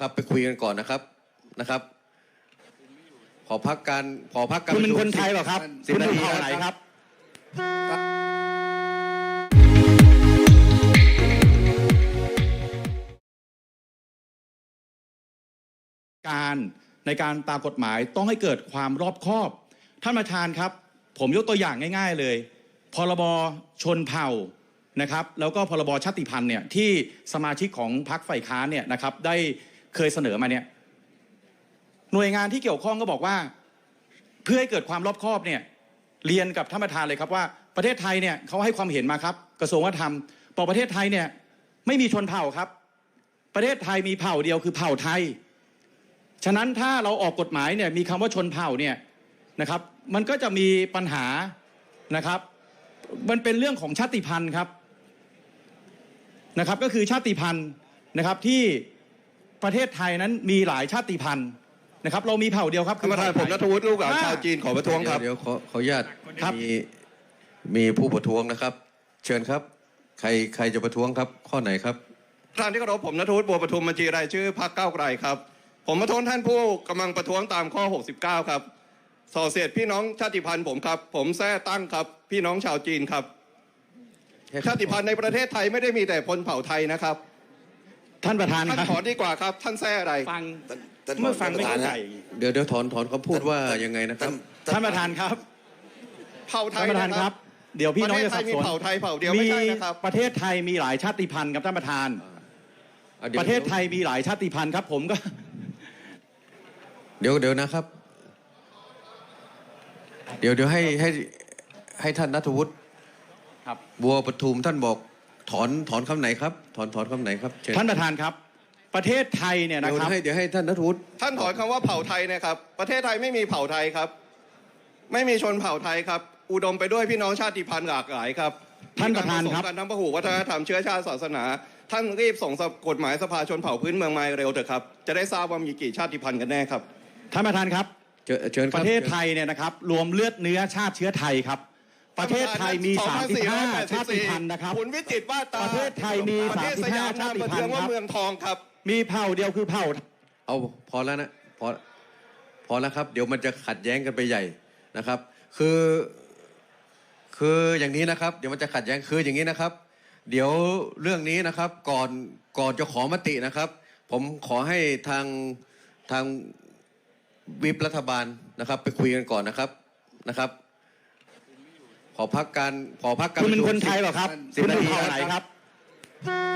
ครับไปคุยกันก่อนนะครับนะครับ ขอพักการขอพักการคุณเป็นประชุมคนไทยเหรอครับสิบคุณนาเป็นทีเผ่านะไหนครับครับ การในการตามกฎหมายต้องให้เกิดความรอบคอบ ท่านประธานครับ ผมยกตัวอย่างง่าย ๆเลย พรบชนเผ่านะครับ แล้วก็พรบชาติพันธุ์เนี่ยที่สมาชิกของพรรคฝ่ายค้านเนี่ยนะครับได้ เคยเสนอมาเนี่ยหน่วยงานที่เกี่ยวข้องก็บอกว่า เพื่อให้เกิดความรอบคอบเนี่ยเรียนกับท่านประธานเลยครับว่าประเทศไทยเนี่ยเขาให้ความเห็นมาครับ กระทรวงวัฒนธรรมบอกประเทศไทยเนี่ยไม่มีชนเผ่าครับ ประเทศไทยมีเผ่าเดียวคือเผ่าไทย ฉะนั้นถ้าเราออกกฎหมายเนี่ยมีคำว่าชนเผ่าเนี่ยนะครับ มันก็จะมีปัญหานะครับ มันเป็นเรื่องของชาติพันธุ์ครับนะครับ ก็คือชาติพันธุ์นะครับที่ ประเทศไทยนั้นมีหลายชาติพันธุ์นะครับ เรามีเผ่าเดียวครับท่านประธานผมนัทวุฒิลูกหลานชาวจีนขอประท้วงครับ เดี๋ยวเดี๋ยวขอขออนุญาตครับมีมีผู้ประท้วงนะครับ เชิญครับ ใครใครจะประท้วงครับ ข้อไหนครับท่านที่เคารพผมนัทวุฒิบัวประทุมบัญชีรายชื่อพรรคก้าวไกลครับ ผมประท้วงท่านผู้กำลังประท้วงตามข้อ 69 ครับส่อเสียดพี่น้องชาติพันธุ์ผมครับ ผมแท้ตั้งครับ พี่น้องชาวจีนครับ ชาติพันธุ์ในประเทศไทยไม่ได้มีแต่พลเผ่าไทยนะครับ ท่านประธานท่านครับถอนดีกว่าครับ ท่านแท้อะไร ฟังท่านเมื่อฟังไม่ท่านประธานเข้าใจฮะเดี๋ยวเดี๋ยวถอนถอนคำพูดว่ายังไงนะครับ ท่านประธานครับ เผ่าไทท่ายนประธานนะคครัรับบเดี๋ยวพี่น้องประเทศจะไทสัยบมีสนเผ่าไทยเผ่าเดียวไม่ใช่นะครับ ประเทศไทยมีหลายชาติพันธุ์ครับท่านประธานอะดี๋ยวประเทศไทยมีหลายชาติพันธุ์ครับ ผมก็ เดี๋ยวเดี๋ยวนะครับ เดี๋ยวเดี๋ยวให้ให้ให้ท่านนัทวุฒิครับบัวประทุมท่านบอก ถอนถอนคำไหนครับ ถอนถอนคำไหนครับเชิญท่านประธานครับ ประเทศไทยเนี่ยเดี๋นะยวครับ ให้เดี๋ยวให้ท่านนัทวุฒิท่านถอนคำว่าเผ่าไทยนะครับ ประเทศไทยไม่มีเผ่าไทยครับ ไม่มีชนเผ่าไทยครับ อุดมไปด้วยพี่น้องชาติพันธุ์หลากหลายครับท่านประธานมีกครับผสมกันทั้งพหุวัฒนธรรมเชื้อชาติศาสนา ท่านรีบส่งกฎหมายสภาชนเผ่าพื้นเมืองมาเร็วเถอะครับ จะได้ทราบว่ามีกี่ชาติพันธุ์กันแน่ครับ ท่านประธานครับ เชิญเชิญคปรับระเทศไทยเนี่ยนะครับ รวมเลือดเนื้อชาติเชื้อไทยครับ ประเทศไทยมี35ชาติพันธุ์นะครับคุณวิจิตรว่าตาประเทศไทยมีประเทศสยาม35นามประเทืองว่าชาติพันธุ์ครับเมืองทองครับ มีเผ่าเดียวคือเผ่า เอาพอแล้วนะพอพอแล้วครับ เดี๋ยวมันจะขัดแย้งกันไปใหญ่นะครับ คือ คืออย่างนี้นะครับ เดี๋ยวมันจะขัดแย้งคืออย่างนี้นะครับ เดี๋ยวเรื่องนี้นะครับ ก่อนก่อนจะขอมตินะครับ ผมขอให้ทางทางวิปรัฐบาลนะครับ ไปคุยกันก่อนนะครับนะครับ ขอพักการขอพักการคุณเป็นประคชุมนไทยเหรอครับสิบคุณนาเป็นทีเผ่านะไหนครับครับ